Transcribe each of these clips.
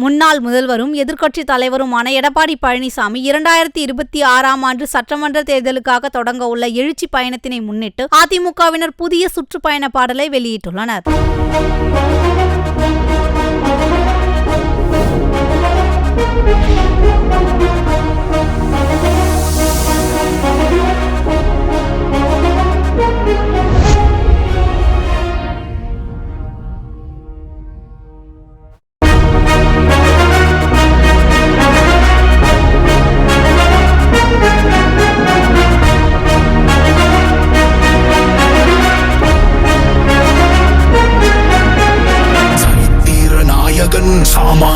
முன்னாள் முதல்வரும் எதிர்க்கட்சி தலைவருமான எடப்பாடி பழனிசாமி இரண்டாயிரத்தி இருபத்தி ஆறாம் ஆண்டு சட்டமன்ற தேர்தலுக்காக தொடங்க உள்ள எழுச்சி பயணத்தினை முன்னிட்டு அதிமுகவினர் புதிய சுற்றுப்பயண பாடலை வெளியிட்டுள்ளனர்.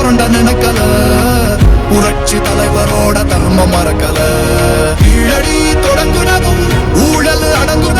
போறோண்ட நினைக்கல? புரட்சி தலைவரோட தர்மம் மறக்கல. கீழடி தொடங்குனதும் ஊழல் அடங்குன